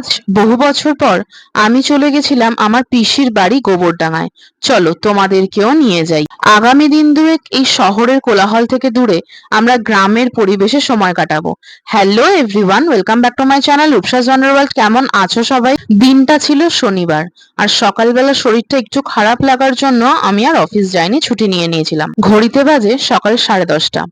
আজ বহু বছর পর আমি চলে গেছিলাম আমার পিসির বাড়ি গোবরডাঙ্গায়। চলো তোমাদেরকেও নিয়ে যাই। আগামী দিন দুয়েক এই শহরের কোলাহল থেকে দূরে আমরা গ্রামের পরিবেশে সময় কাটাবো। Hello everyone welcome back to my channel Rupsa's world কেমন আছো সবাই? দিনটা ছিল শনিবার, আর সকালবেলা শরীরটা একটু খারাপ লাগার জন্য আমি আর অফিস যাইনি, ছুটি নিয়ে নিয়েছিলাম। ঘড়িতে বাজে সকাল সাড়ে দশটা।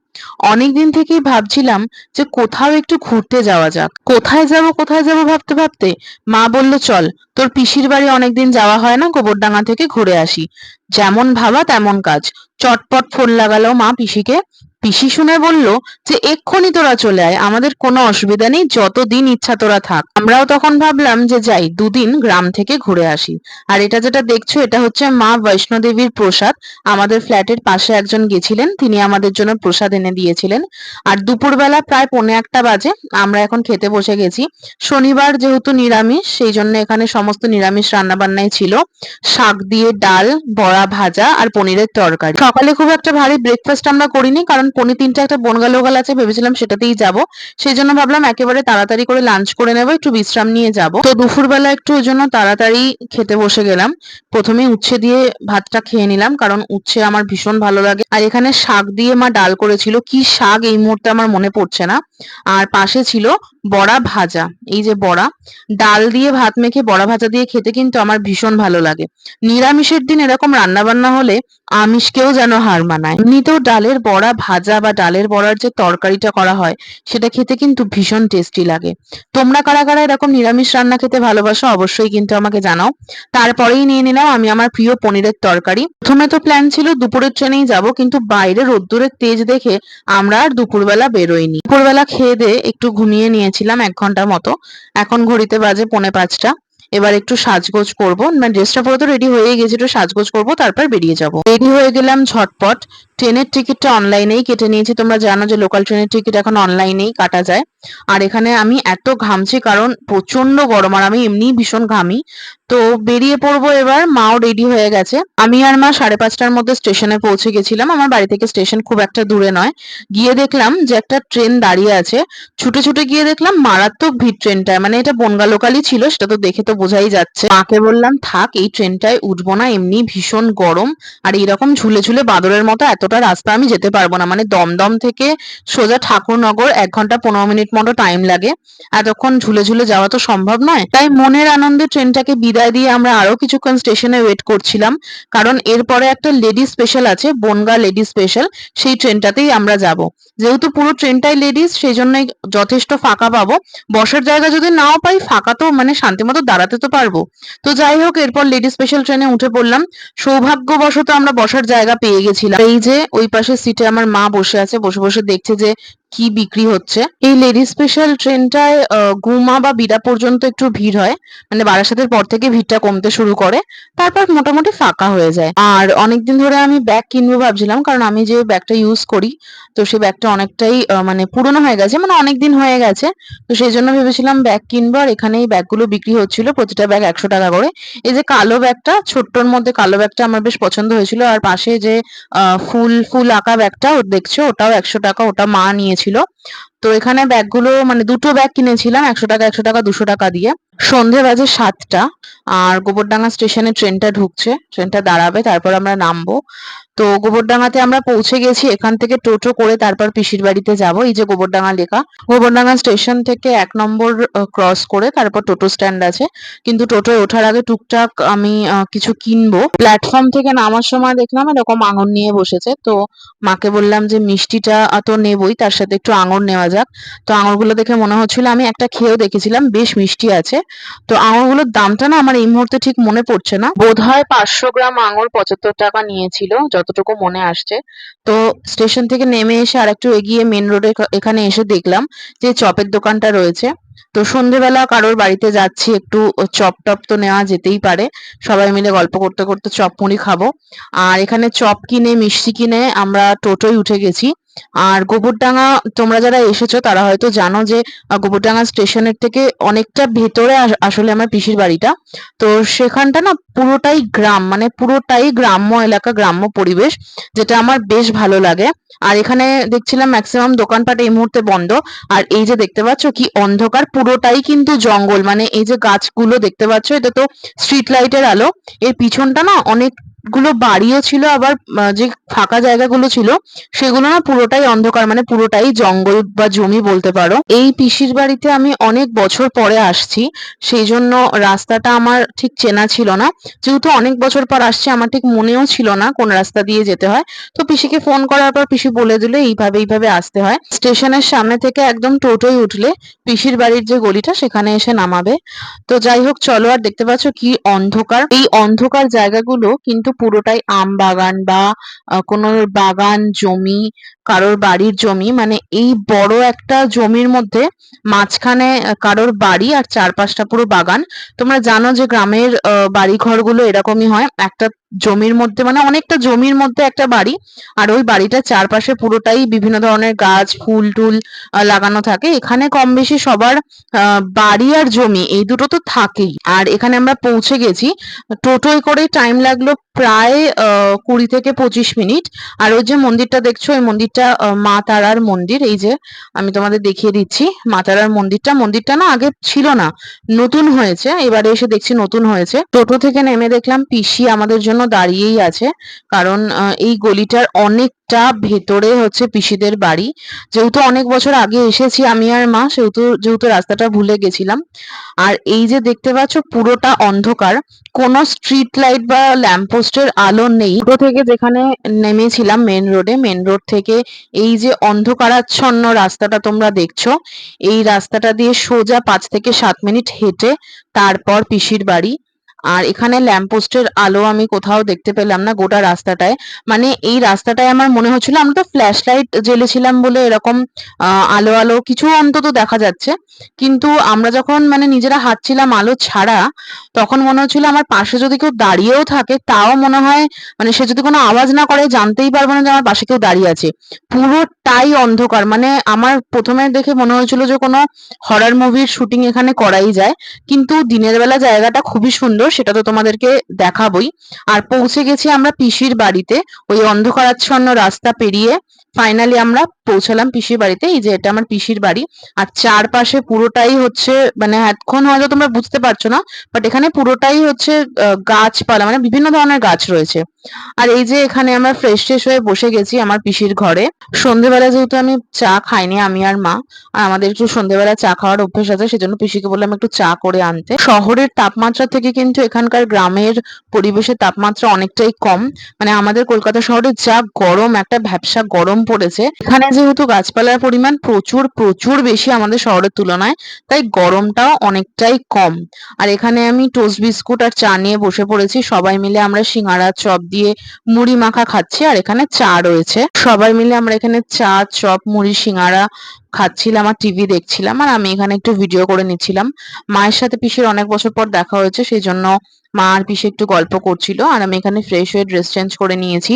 অনেকদিন থেকেই ভাবছিলাম যে কোথাও একটু ঘুরতে যাওয়া যাক। কোথায় যাব কোথায় যাব ভাবতে ভাবতে মা বলল, চল, তোর পিসির বাড়ি অনেকদিন যাওয়া হয় না, গোবরডাঙ্গা থেকে ঘুরে আসি। যেমন ভাবা তেমন কাজ। চটপট ফোন লাগালো মা পিসিকে। পিসি শুনে বলল যে, এক্ষুনি তোরা চলে আয়, আমাদের কোনো অসুবিধা নেই, যতদিন ইচ্ছা তোরা থাক। আমরাও তখন ভাবলাম যে, যাই, দুদিন গ্রাম থেকে ঘুরে আসি। আর এটা যেটা দেখছ, এটা হচ্ছে মা বৈষ্ণোদেবীর প্রসাদ। আমাদের ফ্ল্যাটের পাশে একজন গেছিলেন, তিনি আমাদের জন্য প্রসাদ এনে দিয়েছিলেন। আর দুপুরবেলা প্রায় পৌনে একটা বাজে, আমরা এখন খেতে বসে গেছি। শনিবার যেহেতু নিরামিষ, সেই জন্য এখানে সমস্ত নিরামিষ রান্নাবান্নাই ছিল। শাক দিয়ে ডাল, বড়া ভাজা আর পনিরের তরকারি। সকালে খুব একটা ভারী ব্রেকফাস্ট আমরা করিনি, কারণ পনির তিনটে একটা বনগা লোগাল আছে, ভেবেছিলাম সেটাতেই যাব। সেই জন্য ভাবলাম একেবারে তাড়াতাড়ি করে লাঞ্চ করে নেব, একটু বিশ্রাম নিয়ে যাব। তো দুপুরবেলা একটু ওই জন্য তাড়াতাড়ি খেতে বসে গেলাম। প্রথমে উচ্ছে দিয়ে ভাতটা খেয়ে নিলাম, কারণ উচ্ছে আমার ভীষণ ভালো লাগে। আর এখানে শাক দিয়ে মা ডাল করেছিল। কি শাক এই মুহূর্তে আমার মনে পড়ছে না। আর পাশে ছিল বড়া ভাজা, এই যে বড়া। ডাল দিয়ে ভাত মেখে বড়া ভাজা দিয়ে খেতে কিন্তু আমার ভীষণ ভালো লাগে। নিরামিষের দিন এরকম রান্না বান্না হলে আমিষকেও যেন হার মানায়। এমনিতেও ডালের বড়া ভাজা বা ডালের বড়ার যে তরকারিটা করা হয়, সেটা খেতে কিন্তু ভীষণ টেস্টি লাগে। তোমরা কারা কারা এরকম নিরামিষ রান্না খেতে ভালোবাসো অবশ্যই কিন্তু আমাকে জানাও। তারপরেই নিয়ে নিলাম আমি আমার প্রিয় পনিরের তরকারি। প্রথমে তো প্ল্যান ছিল দুপুরের ট্রেনেই যাব, কিন্তু বাইরে রোদ্দুরের তেজ দেখে আমরা আর দুপুরবেলা বেরোইনি। দুপুরবেলা খেয়ে দিয়ে একটু ঘুমিয়ে নিয়েছিলাম এক ঘণ্টার মতো। এখন ঘড়িতে বাজে পৌনে পাঁচটা। এবার একটু সাজগোজ করব। মানে ড্রেসটা পরে তো রেডি হয়ে গেছে, একটু সাজগোজ করব, তারপর বেরিয়ে যাব। রেডি হয়ে গেলাম ঝটপট। ট্রেনের টিকিটটা অনলাইনেই কেটে নিয়েছি। তোমরা জানো যে লোকাল ট্রেনের টিকিট এখন অনলাইনেই কাটা যায়। আর এখানে আমি এত ঘামছি কারণ প্রচণ্ড গরম আর আমি এমনিই ভীষণ ঘামি। তো বেরিয়ে পড়ব এবার, মাও রেডি হয়ে গেছে। আমি আর মা সাড়ে পাঁচটার মধ্যে স্টেশনে পৌঁছে গেছিলাম। আমার বাড়ি থেকে স্টেশন খুব একটা দূরে নয়। গিয়ে দেখলাম যে একটা ট্রেন দাঁড়িয়ে আছে। ছুটে ছুটে গিয়ে দেখলাম মারাত্মক ভিড় ট্রেনটায় মানে এটা বনগা লোকালই ছিল, সেটা তো দেখে তো বোঝাই যাচ্ছে। মাকে বললাম, থাক, এই ট্রেনটায় উঠবো না এমনি ভীষণ গরম। আর এরকম ঝুলে ঝুলে বাদরের মতো এতটা রাস্তা আমি যেতে পারব না। মানে দমদম থেকে সোজা ঠাকুরনগর এক ঘণ্টা পনেরো মিনিট মতো টাইম লাগে। এতক্ষণ ঝুলে ঝুলে যাওয়া তো সম্ভব নয়। তাই মনের আনন্দে ট্রেনটাকে বিদায় দিয়ে আমরা আরও কিছুক্ষণ স্টেশনে ওয়েট করছিলাম। কারণ এরপরে একটা লেডি স্পেশাল আছে, বনগা লেডি স্পেশাল সেই ট্রেনটাতেই আমরা যাব। যেহেতু পুরো ট্রেনটাই লেডিস সেই জন্যই যথেষ্ট ফাঁকা পাবো। বসার জায়গা যদি নাও পাই, ফাঁকা তো মানে শান্তি মতো দাঁড়াতে তো পারব। তো যাই হোক, এরপর লেডি স্পেশাল ট্রেনে উঠে পড়লাম। সৌভাগ্যবশত আমরা বসার জায়গা পেয়ে গেছিলাম। এই যে ওই পাশে সিটে আমার মা বসে আছে বসে বসে দেখছে যে কি বিক্রি হচ্ছে? এই লেডি স্পেশাল ট্রেনটায় গুমা বা বিড়া পর্যন্ত একটু ভিড় হয়। মানে বারাসাতের পর থেকে ভিড়টা কমতে শুরু করে। তারপর মোটামুটি ফাঁকা হয়ে যায়। আর অনেকদিন ধরে আমি ব্যাগ কিনবো ভাবছিলাম, কারণ আমি যে ব্যাগটা ইউজ করি, তো সেই ব্যাগটা অনেকটাই মানে পুরনো হয়ে গেছে। মানে অনেকদিন হয়ে গেছে। তো সেই জন্য ভেবেছিলাম ব্যাগ কিনবো, আর এখানে এই ব্যাগগুলো বিক্রি হচ্ছিল, প্রতিটা ব্যাগ একশো টাকা করে। এই যে কালো ব্যাগটা ছোট্টর মধ্যে কালো ব্যাগটা আমার বেশ পছন্দ হয়েছিল। আর পাশে যে ফুল ফুল আঁকা ব্যাগটা দেখছ, ওটাও একশো টাকা, ওটা মা নিয়েছিল তো এখানে ব্যাগগুলো মানে দুটো ব্যাগ কিনেছিলাম, একশো টাকা একশো টাকা, দুশো টাকা দিয়ে। সন্ধে বাজে সাতটা, আর গোবরডাঙ্গা স্টেশনে ট্রেনটা ঢুকছে ট্রেনটা দাঁড়াবে, তারপর আমরা নামবো। তো গোবরডাঙ্গাতে আমরা পৌঁছে গেছি, এখান থেকে টোটো করে তারপর পিসির বাড়িতে যাব, এই যে গোবরডাঙ্গা লেখা গোবরডাঙ্গা স্টেশন থেকে এক নম্বর ক্রস করে তারপর টোটো স্ট্যান্ড আছে। কিন্তু টোটোয় ওঠার আগে টুকটাক আমি কিছু কিনবো। প্ল্যাটফর্ম থেকে নামার সময় দেখলাম এরকম আঙুর নিয়ে বসেছে। তো মাকে বললাম যে, মিষ্টিটা তো নেবই, তার সাথে একটু আঙুর নেওয়া যাক। তো আঙুরগুলো দেখে মনে হচ্ছিল আমি একটা খেয়েও দেখেছিলাম, বেশ মিষ্টি আছে। তো আঙুরগুলোর দামটা না আমার এই মুহূর্তে ঠিক মনে পড়ছে না। বোধ হয় পাঁচশো গ্রাম আঙুর পঁচাত্তর টাকা নিয়েছিল, যতটুকু মনে আসছে। তো স্টেশন থেকে নেমে এসে আর একটু এগিয়ে মেন রোডে এখানে এসে দেখলাম যে চপের দোকানটা রয়েছে। তো সন্ধেবেলা কারোর বাড়িতে যাচ্ছি, একটু চপ টপ তো নেওয়া যেতেই পারে। সবাই মিলে গল্প করতে করতে চপ মুড়ি খাব। আর এখানে চপ কিনে, মিষ্টি কিনে আমরা টোটোয় উঠে গেছি। আর গোবরডাঙ্গা, তোমরা যারা এসেছ তারা হয়তো জানো যে গোবরডাঙ্গা স্টেশনের থেকে অনেকটা ভেতরে আসলে আমার পিসির বাড়িটা। তো সেখানটা না পুরোটাই গ্রাম মানে পুরোটাই গ্রাম্য এলাকা, গ্রাম্য পরিবেশ, যেটা আমার বেশ ভালো লাগে। আর এখানে দেখছিলাম ম্যাক্সিমাম দোকানপাট এই মুহূর্তে বন্ধ। আর এই যে দেখতে পাচ্ছ কি অন্ধকার পুরোটাই কিন্তু জঙ্গল। মানে এই যে গাছগুলো দেখতে পাচ্ছ, এটা তো স্ট্রিট লাইটের আলো। এর পিছনটা না অনেকগুলো বাড়িও ছিল, আবার যে ফাঁকা জায়গাগুলো ছিল, সেগুলো না পুরোটাই অন্ধকার মানে পুরোটাই জঙ্গল বা জমি বলতে পারো। এই পিসির বাড়িতে আমি অনেক বছর পরে আসছি, সেই জন্য রাস্তাটা আমার ঠিক চেনা ছিল না। যেহেতু অনেক বছর পর আসছি, আমার ঠিক মনেও ছিল না কোন রাস্তা দিয়ে যেতে হয়। তো পিসিকে ফোন করার পর পিসি বলে দিলে, এইভাবে এইভাবে আসতে হয়। স্টেশনের সামনে থেকে একদম টোটোই উঠলে পিসির বাড়ির যে গলিটা, সেখানে এসে নামাবে। তো যাই হোক, চলো, আর দেখতে পাচ্ছ কি অন্ধকার। এই অন্ধকার জায়গাগুলো কিন্তু পুরোটাই আম বাগান বা কোনো বাগান জমি, কারোর বাড়ির জমি মানে এই বড় একটা জমির মধ্যে মাঝখানে কারোর বাড়ি আর চারপাশটা পুরো বাগান। তোমরা জানো যে গ্রামের বাড়ি ঘরগুলো এরকমই হয়। একটা জমির মধ্যে মানে অনেকটা জমির মধ্যে একটা বাড়ি, আর ওই বাড়িটার চারপাশে পুরোটাই বিভিন্ন ধরনের গাছ, ফুল টুল লাগানো থাকে। এখানে কম বেশি সবার বাড়ি আর জমি, এই দুটো তো থাকেই। আর এখানে আমরা পৌঁছে গেছি। টোটোয় করে টাইম লাগল প্রায় কুড়ি থেকে পঁচিশ মিনিট। আর ওই যে মন্দিরটা দেখছ, ওই মন্দিরটা মা তারার মন্দির। এই যে আমি তোমাদের দেখিয়ে দিচ্ছি, মা তারার মন্দিরটা। মন্দিরটা না আগে ছিল না, নতুন হয়েছে। এবারে এসে দেখছি নতুন হয়েছে। টোটো থেকে নেমে দেখলাম, পিসি আমাদের জন্য দাঁড়িয়েই আছে। কারণ এই গলিটার অনেকটা ভেতরে হচ্ছে পিসিদের বাড়ি। যেহেতু অনেক বছর আগে এসেছি আমি আর মা, সেহেতু, যেহেতু রাস্তাটা ভুলে গেছিলাম। আর এই যে দেখতে পাচ্ছ পুরোটা অন্ধকার, কোনো স্ট্রিট লাইট বা ল্যাম্পপোস্টের আলো নেই। টোটো থেকে যেখানে নেমেছিলাম মেন রোডে মেন রোড থেকে এই যে অন্ধকারাচ্ছন্ন রাস্তাটা তোমরা দেখছ, এই রাস্তাটা দিয়ে সোজা পাঁচ থেকে সাত মিনিট হেঁটে তারপর পিসির বাড়ি। আর এখানে ল্যাম্পপোস্টের আলো আমি কোথাও দেখতে পেলাম না, গোটা রাস্তাটায়। মানে এই রাস্তাটায় আমার মনে হচ্ছিল আমি তো ফ্ল্যাশ লাইট জ্বেলেছিলাম বলে এরকম আলো আলো কিছু অন্তত দেখা যাচ্ছে। কিন্তু আমরা যখন মানে নিজেরা হাঁটছিলাম আলো ছাড়া, তখন মনে হচ্ছিল আমার পাশে যদি কেউ দাঁড়িয়েও থাকে, তাও মনে হয় মানে সে যদি কোনো আওয়াজ না করে, জানতেই পারব না যে আমার পাশে কেউ দাঁড়িয়ে আছে। পুরোটাই অন্ধকার মানে আমার প্রথমে দেখে মনে হয়েছিল যে কোনো হরর মুভির শুটিং এখানে করাই যায়। কিন্তু দিনের বেলা জায়গাটা খুবই সুন্দর সেটা তো তোমাদেরকে দেখাবোই। আর পৌঁছে গেছি আমরা পিসির বাড়িতে। ওই অন্ধকারাচ্ছন্ন রাস্তা পেরিয়ে ফাইনালি আমরা পৌঁছালাম পিসির বাড়িতে। এই যে এটা আমার পিসির বাড়ি। আর চারপাশে পুরোটাই হচ্ছে মানে এতক্ষণ হয়তো তোমরা বুঝতে পারছ না বাট এখানে পুরোটাই হচ্ছে গাছপালা মানে বিভিন্ন ধরনের গাছ রয়েছে। আর এই যে এখানে আমরা ফ্রেশ ট্রেশ হয়ে বসে গেছি আমার পিসির ঘরে। সন্ধেবেলা যেহেতু আমি চা খাইনি, আমি আর মা, আর আমাদের একটু সন্ধেবেলা চা খাওয়ার অভ্যেস আছে, সেজন্য পিসিকে বললাম একটু চা করে আনতে। শহরের তাপমাত্রা থেকে কিন্তু এখানকার গ্রামের পরিবেশের তাপমাত্রা অনেকটাই কম। মানে আমাদের কলকাতা শহরে যা গরম, একটা ভ্যাপসা গরম পড়েছে। এখানে যেহেতু গাছপালার পরিমাণ প্রচুর প্রচুর বেশি আমাদের শহরের তুলনায়, তাই গরমটাও অনেকটাই কম। আর এখানে আমি টোস্ট বিস্কুট আর চা নিয়ে বসে পড়েছি। সবাই মিলে আমরা সিঙ্গারা, চপ দিয়ে মুড়ি মাখা খাচ্ছি আর এখানে চা রয়েছে। সবাই মিলে আমরা এখানে চা, চপ, মুড়ি, সিঙ্গারা খাচ্ছিলাম আর টিভি দেখছিলাম আর আমি এখানে একটু ভিডিও করে নিচ্ছিলাম। মায়ের সাথে পিসির অনেক বছর পর দেখা হয়েছে সেই জন্য মা আর পিসি একটু গল্প করছিল আর আমি এখানে ফ্রেশ হয়ে ড্রেস চেঞ্জ করে নিয়েছি।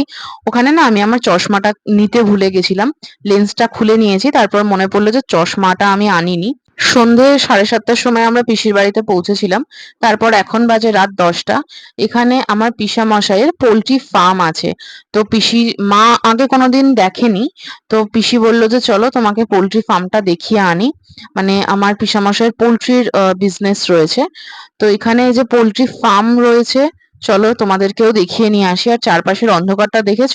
ওখানে না আমি আমার চশমাটা নিতে ভুলে গেছিলাম লেন্সটা খুলে নিয়েছি, তারপর মনে পড়ল যে চশমাটা আমি আনিনি। সন্ধে সাড়ে সাতটার সময় আমরা পিসির বাড়িতে পৌঁছেছিলাম। তারপর এখন বাজে রাত দশটা। এখানে আমার পিসা মশাইয়ের পোল্ট্রি ফার্ম আছে। তো পিসি, মা আগে কোনোদিন দেখেনি। তো পিসি বলল যে, চলো তোমাকে পোল্ট্রি ফার্মটা দেখিয়ে আনি। মানে আমার পিসামশাইয়ের পোল্ট্রির বিজনেস রয়েছে। তো এখানে যে পোল্ট্রি ফার্ম রয়েছে চলো তোমাদেরকেও দেখিয়ে নিয়ে আসি। আর চারপাশের অন্ধকারটা দেখেছ?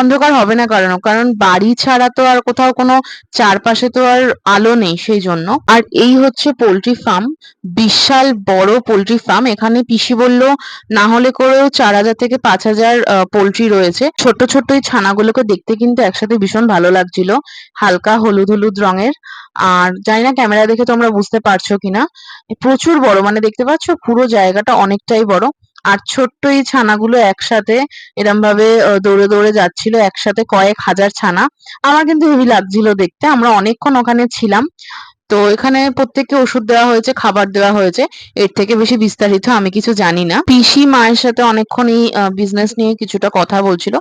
অন্ধকার হবে না কারণ কারণ বাড়ি ছাড়া তো আর কোথাও কোনো চারপাশে তো আর আলো নেই সেই জন্য আর এই হচ্ছে পোল্ট্রি ফার্ম, বিশাল বড় পোল্ট্রি ফার্ম। এখানে পিসি বলল, না হলে করেও চার হাজার থেকে পাঁচ হাজার পোল্ট্রি রয়েছে। ছোট্ট ছোট্ট এই ছানাগুলোকে দেখতে কিন্তু একসাথে ভীষণ ভালো লাগছিল, হালকা হলুদ হলুদ রঙের। আর জানি না ক্যামেরা দেখে তোমরা বুঝতে পারছ কিনা। প্রচুর বড় মানে দেখতে পাচ্ছ পুরো জায়গাটা অনেকটাই বড়। আর ছোট্ট এই ছানাগুলো একসাথে এরম ভাবে দৌড়ে দৌড়ে যাচ্ছিল, একসাথে কয়েক হাজার ছানা। আমার কিন্তু হেবি লাগছিল দেখতে, আমরা অনেকক্ষণ ওখানে ছিলাম। তো এখানে প্রত্যেককে ওষুধ দেওয়া হয়েছে, খাবার দেওয়া হয়েছে। এর থেকে বেশি বিস্তারিত আমি কিছু জানি না। পিসি মায়ের সাথে অনেকক্ষণ এই বিজনেস নিয়ে কিছুটা কথা বলছিল।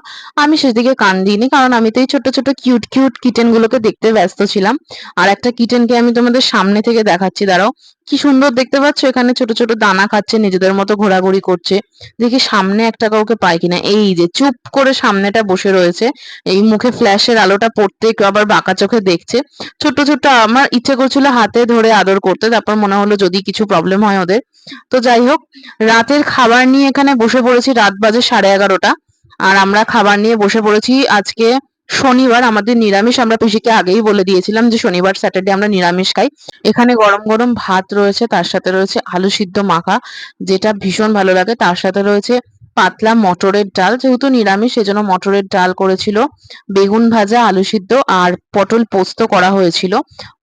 আমি সেদিকে কান দিইনি, কারণ আমি তো এই ছোট ছোট কিউট কিউট কিটেন গুলোকে দেখতে ব্যস্ত ছিলাম। আর একটা কিটেনকে আমি তোমাদের সামনে থেকে দেখাচ্ছি, দাঁড়াও। কি সুন্দর দেখতে পাচ্ছ? এখানে ছোট ছোট দানা খাচ্ছে, নিজেদের মতো ঘোরাঘুরি করছে। দেখি সামনে একটা কাউকে পাই কিনা। এই যে চুপ করে সামনেটা বসে রয়েছে। এই মুখে ফ্ল্যাশের আলোটা পড়তে কেউ আবার বাঁকা চোখে দেখছে। ছোট্ট ছোট্ট আমার ইচ্ছে করছিল হাতে ধরে আদর করতে, তারপর মনে হলো যদি কিছু প্রবলেম হয় ওদের। তো যাই হোক, রাতের খাবার নিয়ে এখানে বসে পড়েছি। রাত বাজে সাড়ে এগারোটা। আর আমরা খাবার নিয়ে বসে পড়েছি আজকে শনিবার আমাদের নিরামিষ, আমরা পিসিকে আগেই বলে দিয়েছিলাম যে শনিবার, স্যাটারডে আমরা নিরামিষ খাই। এখানে গরম গরম ভাত রয়েছে, তার সাথে রয়েছে আলু সিদ্ধ মাখা, যেটা ভীষণ ভালো লাগে। তার সাথে রয়েছে পাতলা মটরের ডাল, যেহেতু নিরামিষ, সেজন্য মটরের ডাল করেছিল। বেগুন ভাজা, আলু সিদ্ধ আর পটল পোস্ত করা হয়েছিল।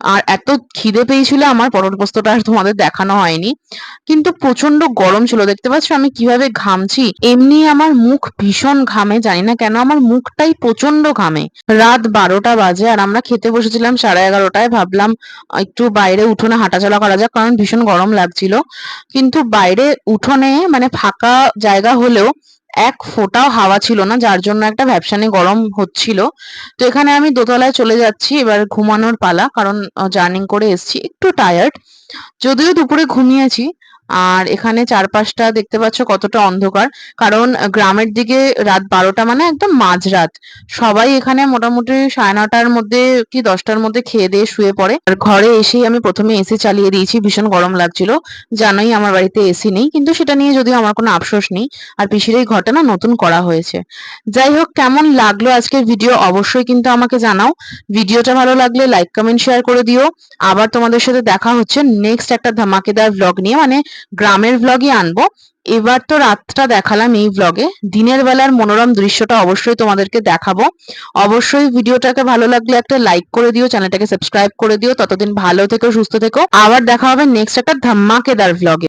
আর এত খিদে পেয়েছিল আমার, পটল পোস্তটা আর তোমাদের দেখানো হয়নি। কিন্তু প্রচণ্ড গরম ছিল, দেখতে পাচ্ছ? আমি কীভাবে ঘামছি? এমনি আমার মুখ ভীষণ ঘামে, জানি না কেন, আমার মুখটাই প্রচণ্ড ঘামে। রাত বারোটা বাজে আর আমরা খেতে বসেছিলাম সাড়ে এগারোটায়। ভাবলাম, একটু বাইরে উঠোনে হাঁটাচলা করা যাক, কারণ ভীষণ গরম লাগছিল। কিন্তু বাইরে উঠোনে মানে ফাঁকা জায়গা হলেও এক ফোঁটাও হাওয়া ছিল না, যার জন্য একটা ভ্যাপসানি গরম হচ্ছিল। তো এখানে আমি দোতলায় চলে যাচ্ছি, এবার ঘুমানোর পালা, কারণ জার্নিং করে এসছি। একটু টায়ার্ড যদিও দুপুরে ঘুমিয়েছি আর এখানে চারপাশটা দেখতে পাচ্ছ কতটা অন্ধকার। কারণ গ্রামের দিকে রাত বারোটা মানে একদম মাঝরাত। সবাই এখানে মোটামুটি সাড়ে নটার মধ্যে কি দশটার মধ্যে খেয়ে দিয়ে শুয়ে পড়ে। আর ঘরে এসেই আমি প্রথমে এসি চালিয়ে দিয়েছি, ভীষণ গরম লাগছিল। জানোই আমার বাড়িতে এসি নেই, কিন্তু সেটা নিয়ে যদিও আমার কোনো আফসোস নেই। আর পিসির এই ঘটনা নতুন করা হয়েছে। যাই হোক, কেমন লাগল আজকের ভিডিও অবশ্যই কিন্তু আমাকে জানাও। ভিডিওটা ভালো লাগলে লাইক, কমেন্ট, শেয়ার করে দিও। আবার তোমাদের সাথে দেখা হচ্ছে নেক্সট একটা ধামাকেদার ভ্লগ নিয়ে। মানে গ্রামের ভ্লগই আনব। এবার তো রাতটা দেখালাম এই ভ্লগে দিনের বেলার মনোরম দৃশ্যটা অবশ্যই তোমাদেরকে দেখাবো। অবশ্যই ভিডিওটাকে ভালো লাগলে একটা লাইক করে দিও চ্যানেলটাকে সাবস্ক্রাইব করে দিও। ততদিন ভালো থেকো, সুস্থ থেকো। আবার দেখা হবে নেক্সট একটা ধাম্মাকেদার ভ্লগে